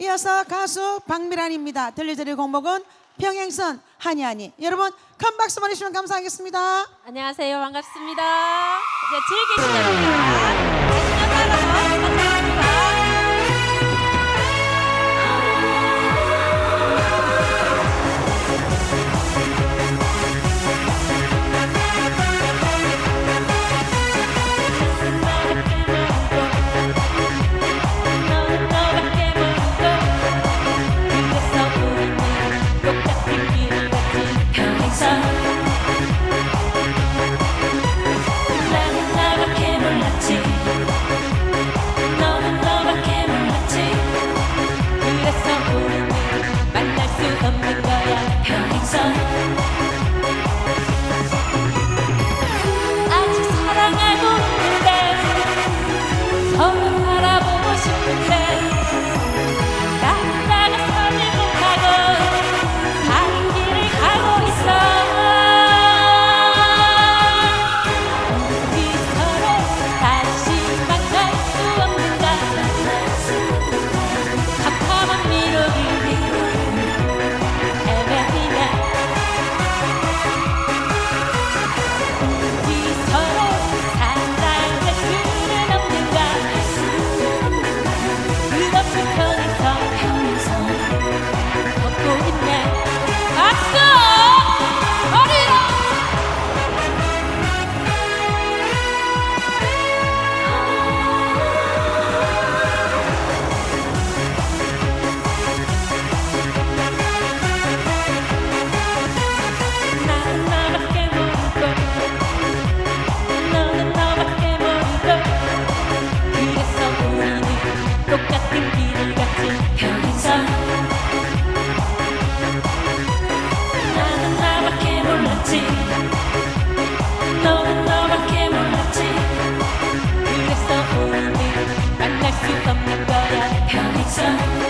이어서 가수 박미란입니다. 들려드릴 곡목은 평행선 하니하니. 여러분 큰 박수 보내주시면 감사하겠습니다. 안녕하세요. 반갑습니다. 이제 즐기시죠. 네. sun. sun.